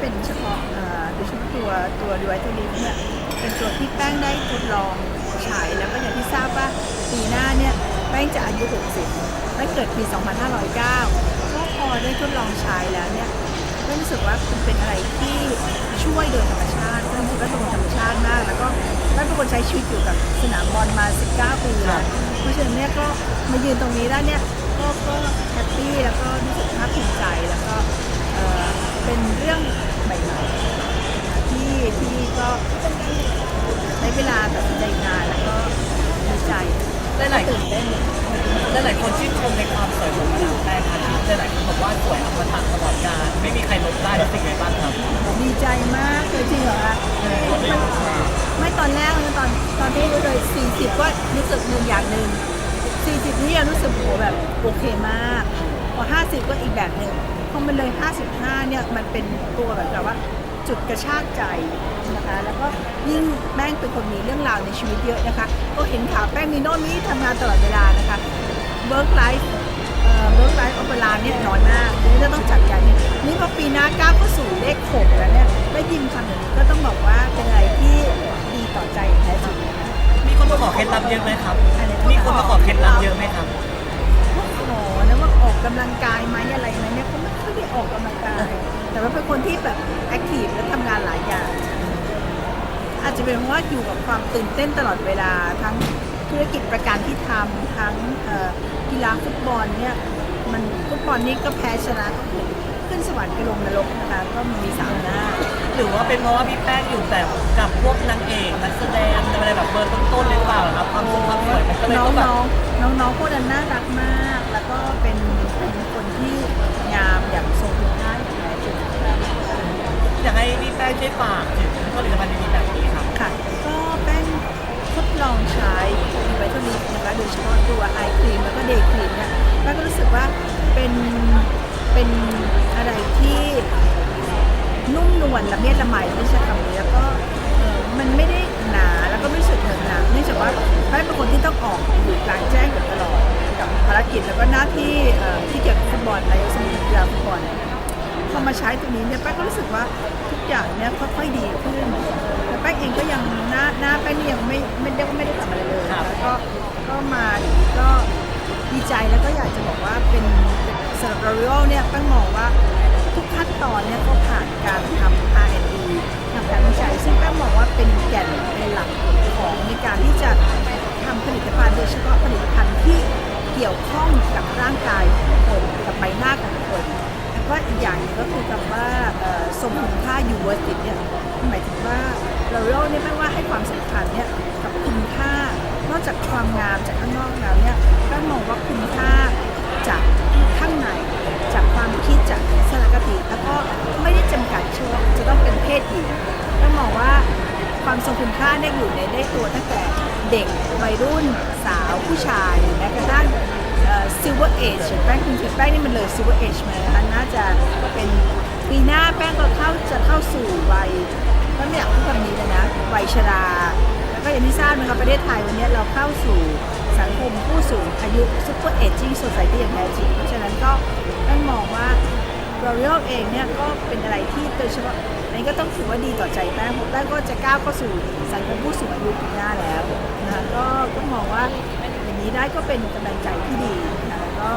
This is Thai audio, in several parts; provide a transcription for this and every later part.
เป็นเฉพาะเอ่อโดยเฉพาะตัวตัวดีไวท์ลิฟเนี่ยเป็นตัวที่แป้งได้ทดลองใช้แล้วก็อย่างที่ทราบว่าปีหน้าเนี่ยแป้งจะอายุ 60แป้งเกิดปี 2509 ก็พอได้ทดลองใช้แล้วเนี่ยก็รู้สึกว่ามันเป็นอะไรที่ช่วยโดยธรรมชาติซึ่งก็โดยธรรมชาติมาก แล้วก็แป้งเป็นคนใช้ชีวิตอยู่กับสนามบอลมา 19 ปีแล้วเพราะฉะนั้นเนี่ยก็มายืนตรงนี้แล้วเนี่ยก็ก็แฮปปี้แล้วก็รู้สึกภาคภูมิใจแล้วก็เอ่อเป็นเรื่องใหม่ๆที่ที่ ก็ใช้เวลาตัดสินใจนานแล้วก็ดีใจหลายๆ ตื่นเต้นหลายๆคนชื่นชมในความสวยของมาดามแป้งครับหลายๆคนบอกว่าสวยอมตะตลอดกาลไม่มีใครลบได้รู้สึกไงบ้างครับดีใจมากเลยจริงเหรอคะไม่ตอนแรกนะตอนตอนที่รู้เลย40 ก็รู้สึกหนึ่งอย่างหนึ่ง40 นี่ยังรู้สึกโหแบบโอเคมาก พอ 50 ก็อีกแบบหนึ่งพอมันเลย 55 เนี่ยมันเป็นตัวแบบแบบว่า จุดกระชากใจนะคะแล้วก็ยิ่งแป้งเป็นคนมีเรื่องราวในชีวิตเยอะนะคะ ก็เห็นข่าวแป้งมีโน่นนี่ทำงานตลอดเวลานะคะ work life เอ่อ work life เอาเวลาเนี่ยน้อยมากเดี๋ยวจะต้องจัดการนี่นี่พอปีหน้าก้าวเข้าสู่เลขหกแล้วเนี่ยได้ยินคำอย่างนี้ก็ต้องบอกว่าเป็นอะไรที่ดีต่อใจอย่างแท้จริงนะคะมีคนมาขอเคล็ดลับเยอะไหมครับ มีคนมาขอเคล็ดลับเยอะไหมครับเขาขอนะว่าออกกำลังกายไหมอะไรไหมเนี่ยเขา ไม่ค่อยได้ออกกำลังกายแต่ว่าเป็นคนที่แบบแอคทีฟและทำงานหลายอย่าง อาจจะเป็นเพราะว่าอยู่กับความตื่นเต้นตลอดเวลา ทั้งธุรกิจประกันที่ทำทั้งเอ่อกีฬาฟุตบอลเนี่ยมันฟุตบอลนี่ก็แพ้ชนะก็คือขึ้นสวรรค์ไปลงนรกนะคะก็มีสามหน้า หรือว่าเป็นเพราะว่าพี่แป้งอยู่แบบกับพวกนางเอกนักแสดงอะไรแบบเบอร์ต้นๆหรือเปล่าครับความสวยความสวยมันก็เลยน้ต้องแบบองๆน้องๆพวกนั้นน่ารักมาก แล้วก็เป็นเป็นคนากให้พี่แป้งช่วยฝากถึงผลิตภัณฑ์ดีๆแบบนี้ครับ ค่ะ ก็แป้งทดลองใช้ดีไวท์ลิฟนะคะโดยเฉพาะตัวไอครีมแล้วก็เดย์ครีมเนี่ยแป้งก็รู้สึกว่าเป็นเป็นอะไรที่นุ่มนวลละเมียดละไมไม่ใช่คำนี้แล้วก็เอ่อมันไม่ได้หนาแล้วก็ไม่รู้สึกเหนอะหนาเนื่องจากว่าแป้งเป็นคนที่ต้องออกอยู่กลางแจ้งอยู่ตลอดกับภารกิจแล้วก็หน้าที่เอ่อที่เกี่ยวกับฟุตบอลนายกสมาคมกีฬาฟุตบอลพ อมาใช้ตัวนี้เนี่ยแป้งก็รู้สึกว่าทุกอย่างเนี่ยค่อยๆดีขึ้นแต่แป้งเองก็ยังหน้าหน้าแป้งนี่ยังไม่ไม่ได้ไม่ได้ทำอะไรเลยครับแล้วก็ก็มาอย่างนี้ก็ดีใจแล้วก็อยากจะบอกว่าเป็นเป็นสำหรับ L'Oreal เนี่ยแป้งมองว่าทุกขั้นตอนเนี่ยก็ผ่านการทำ เราเล่าเนี่ยไม่ว่าให้ความสำคัญเนี่ยกับคุณค่านอกจากความงามจากข้างนอกแล้วเนี่ยก็มองว่าคุณค่าจากข้างในจากความคิดจากสารคติแล้วก็ไม่ได้จำกัดช่วงจะต้องเป็นเพศหญิงก็มองว่าความทรงคุณค่าเนี่ยอยู่ในได้ตัวตั้งแต่เด็กวัยรุ่นสาวผู้ชายแม้กระทั่งซิลเวอร์เอจแป้งคุณแป้งนี่มันเลยซิลเวอร์เอจมานะคะน่าจะเป็นปีหน้าแป้งก็เข้าจะเข้าสู่วัย ก็ไม่อยากพูดคำนี้เลยนะวัยชรา แล้วก็อย่างที่ทราบนะคะประเทศไทยวันนี้เราเข้าสู่สังคมผู้สูงอายุซุปเปอร์เอจิ้งโซซายตี้อย่างแท้จริงเพราะฉะนั้นก็แป้งมองว่า l o r e a l เองเนี่ยก็เป็นอะไรที่โดยเฉพาะอันนี้ก็ต้องถือว่าดีต่อใจแป้งเพราะแป้งก็จะก้าวเข้าสู่สังคมผู้สูงอายุปีหน้าแล้วนะคะก็ก็มองว่าอย่างนี้ได้ก็เป็นกำลังใจที่ดีนะก็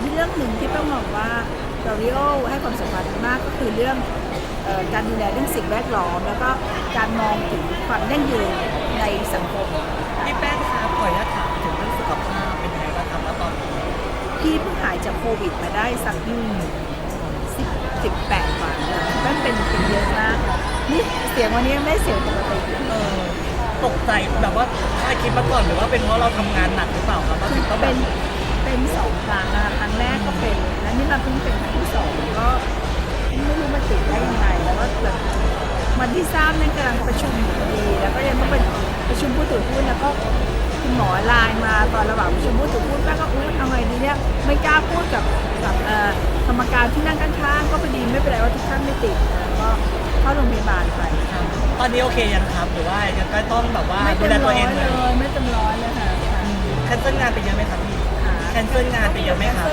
เรื่องหนึ่งที่แป้งมองว่า l o r e a l ให้ความสำคัญมากก็คือเรื่อง การดูแลเรื่องสิ่งแวดล้อม แล้วก็การมองถึงความยั่งยืนในสังคมค่ะพี่แป้งครับขออนุญาตถามถึงเรื่องสุขภาพเป็นยังไงบ้างครับแล้วตอนนี้พี่เพิ่งหายจากโควิดมาได้สักสิบสิบแปดวันแล้วมันเป็นเป็นเยอะมากนี่เสียงวันนี้ไม่เสียงปกติเออตกใจแบบว่าคาดคิดมาก่อนหรือว่าเป็นเพราะเราทำงานหนักหรือเปล่าครับว่าคืถึองต้องแบเป็บนเป็นสองครั้งนะคะครั้งแรกก็เป็น แล้วนี่มาเพิ่งเป็นครั้งที่สอง ที่ทราบนั่นกำลังประชุมอยู่พอดีแล้วก็ยังต้องเป็นประชุมผู้ถือหุ้นแล้วก็คุณหมอไลน์มาตอนระหว่างประชุมผู้ถือหุ้นป้าก็อุ้ยทำไงดีเนี่ยไม่กล้าพูดกับกับเอ่อกรรมการที่นั่งข้างๆก็พอดีไม่เป็นไรว่าทุกท่านไม่ติดแล้วก็เข้าโรงพยาบาลไปตอนนี้โอเคยังครับหรือว่ายังก็ต้องแบบว่าไม่ดูเต็มแลตัร้วอยเองเลเลย ยไม่เต็มร้อยเลยค่ะค่ะแคนเซิลงานไปเยอะไหมครับพี่ค่ะแคนเซิลงานไปเยอะไหมครับ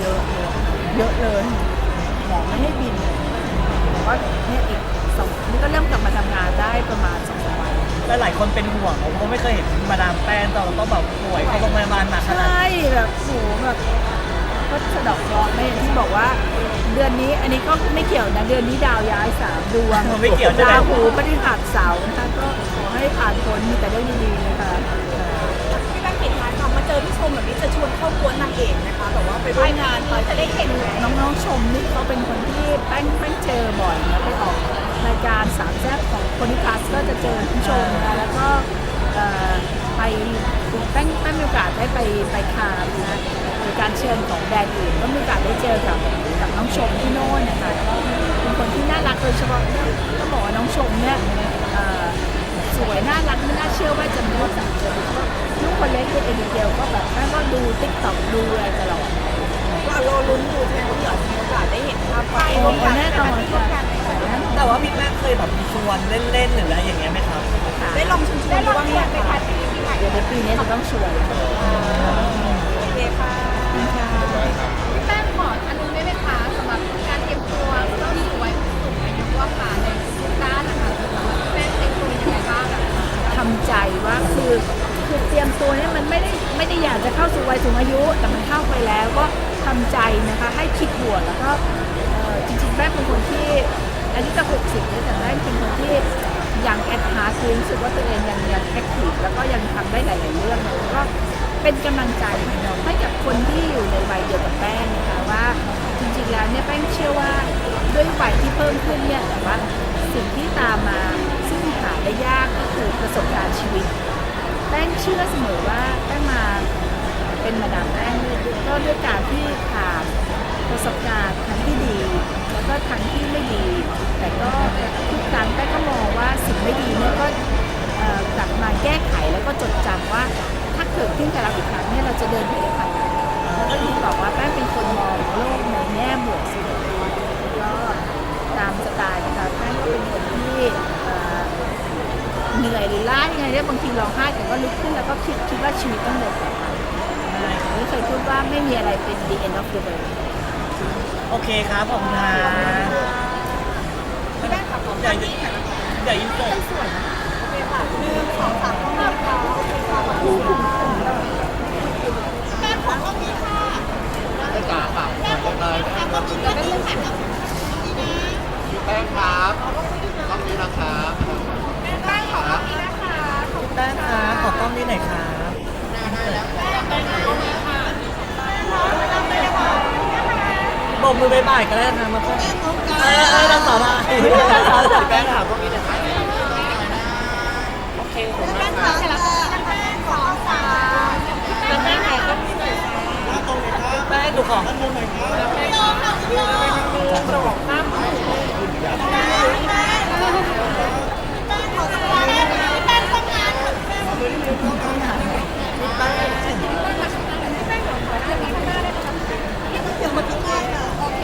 เยอะเยอะเยอะเลยหมอไม่ให้บินเลยก็เนี่ยอีก สองนี่ก็เริ่มกลับมาทำงานได้ประมาณสองสามวันและหลายคนเป็นห่วงเพราะไม่เคยเห็นมาดามแป้งตอนต้องแบบป่วยเข้าโรงพยาบาลหนักขนาดใช่แบบโหแบบก็สะเดอกเคราะห์ไม่อย่างที่บอกว่า เดือนนี้อันนี้ก็ไม่เกี่ยวนะเดือนนี้ดาวย้ายสามดวงไม่เกี่ยวใช่ไหมดาวหูปฏิหัดเสาร์นะคะก็ขอให้ผ่านพ้นมีแต่เรื่องดีๆนะคะพี่แป้งปิดท้ายค่ะมาเจอพี่ชมแบบนี้จะชวนเข้ากวนนางเอกนะคะแบบว่าไปร่วมงานไปจะได้เห็นน้องๆชมนี่เขาเป็นคนที่แป้งแป้งเจอบ่อยนะไปออก รายการสามแซ่บของคนนิคัสก็จะเจอพี่ชมนะแล้วก็เอ่อไปแป้งแป้งมีโอกาสได้ไปไปคานนะมีการเชิญของแบรนด์อื่นก็มีโอกาสได้เจอกับกับน้องชมที่โน่นนะคะก็เป็นคนที่น่ารักโดยเฉพาะเนี่ยต้องบอกว่าน้องชมเนี่ยเอ่อสวยน่ารักไม่น่าเชื่อว่าจะมีว่าสังเกตลูกคนเล็กคือเอเดเกลก็แบบแม่ก็ดูติ๊กต็อกดูอะไรตลอดเรารอลุ้นดูใช่ไหมว่าพี่อาจจะมีโอกาสได้เห็นภาพไปโอ้แน่นอนค่ะ แต่ว่าพี่แป้งเคยแบบชวนเล่นๆหรืออะไรอย่างเงี้ยไหมครับได้ลองชิมชิมดูบ้างยังคะเดี๋ยวในปีนี้จะต้องชวนโอเคค่ะแป้งขออนุได้ไหมคะสำหรับการเตรียมตัวเข้าสู่วัยสูงอายุว่าค่ะในทุกด้านนะคะสำหรับแป้งเตรียมตัวยังไงบ้างอะทำใจว่าคือคือเตรียมตัวเนี่ยมันไม่ได้ไม่ได้อยากจะเข้าสู่วัยสูงอายุ แต่มันเข้าไปแล้วก็ทำใจนะคะให้คิดบวกแล้วก็เอ่อจริงๆแม่เป็นคนที่ อายุจะหกสิบแล้วแต่แม่เป็นคนที่ยังแอดฮาร์คือรู้สึกว่าตัวเองยังยังแอคทีฟแล้วก็ยังทำได้หลาย ๆ เรื่องแล้วก็เป็นกำลังใจให้กับคนที่อยู่ในวัยเดียวกับแป้งนะคะว่าจริง ๆ แล้วเนี่ยแป้งเชื่อว่าด้วยวัยที่เพิ่มขึ้นเนี่ยแต่ว่าสิ่งที่ตามมาซึ่งหาได้ยากก็คือประสบการณ์ชีวิต แป้งเชื่อเสมอว่าแป้งมาเป็นมาดามแป้งเนี่ยก็ด้วยการที่ผ่าน ประสบการณ์ทั้งที่ดี แล้วก็ทั้งที่ไม่ดี แต่ก็ทุกครั้งแป้งก็มองว่าสิ่งไม่ดีเนี่ยก็กลับมาแก้ไขแล้วก็จดจำว่าถ้าเกิดขึ้นกับเราอีกครั้งเนี่ยเราจะเดินไปในทางไหนแล้วก็ที่บอกว่าแป้งเป็นคนมองโลกในแง่บวกเสมอก็ตามสไตล์นะคะแป้งก็เป็นคนที่เอ่อเหนื่อยหรือล้ายังไงเนี่ยบางทีร้องไห้แต่ก็ลุกขึ้นแล้วก็คิดคิดว่าชีวิตต้องเดินต่อไปนี่เคยพูดว่าไม่มีอะไรเป็น the end of the world โอเคครับผมนะพี่แป้งค่ะขออย่าอย่ายิ้มเกินโอเคค่ะหนึ่งสองสามต้องมาค่ะโอเคค่ะขอบคุณค่ะแป้งขอข้อนี้ค่ะ ไม่กล้าฝากคนเลย แป้งขอกินด้วยนี่ค่ะ พี่แป้งครับต้องนี้นะครับ แป้งขอข้อนี้นะคะขอบคุณ แป้งครับขอกล้องนี้หน่อยครับโบมือบายบายก็ได้นะมาเพื่อนเออเออเราต่อได้พี่แป้งถามพวกนี้หน่อยครับโอเคผมแป้งขอแต่ละข้อนี้นะคะสองสามแป้ง ขอข้อนี้หน่อยค่ะแป้งดู